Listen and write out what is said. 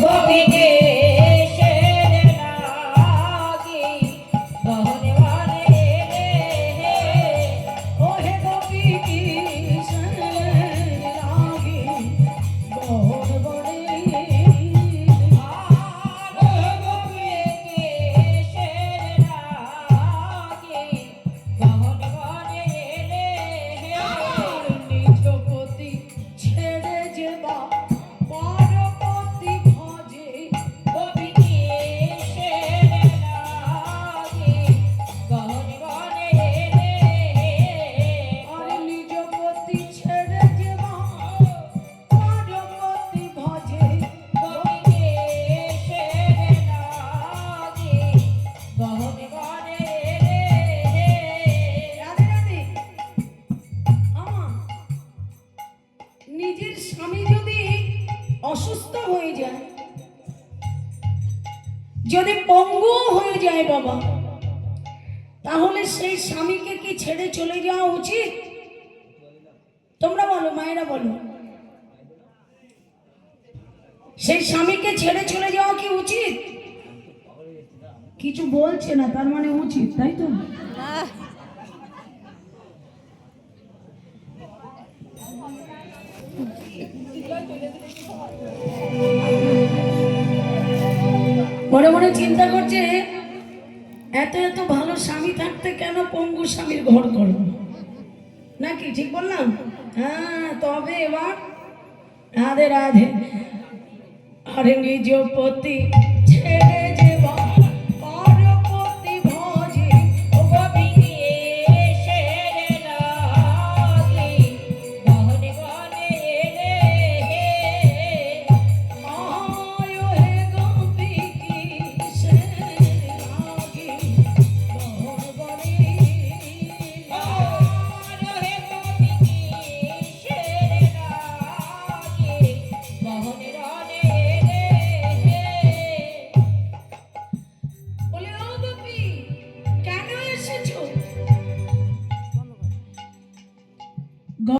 ગોપી કે স্বামী যদি অসুস্থ হয়ে যায় যদি পঙ্গু হয়ে যায় বাবা, তাহলে সেই স্বামীকে কি ছেড়ে চলে যাওয়া উচিত? তোমরা বলো, মায়েরা বলো। সেই স্বামীকে ছেড়ে চলে যাওয়া কি উচিত? কিছু বলছে না, তার মানে উচিত, তাই তো? মনে মনে চিন্তা করছে, এত এত ভালো স্বামী থাকতে কেন পঙ্গু স্বামীর ঘর করব? নাকি ঠিক বললাম? হ্যাঁ তবে এবার রাধে রাধে। আরে নিজ পতি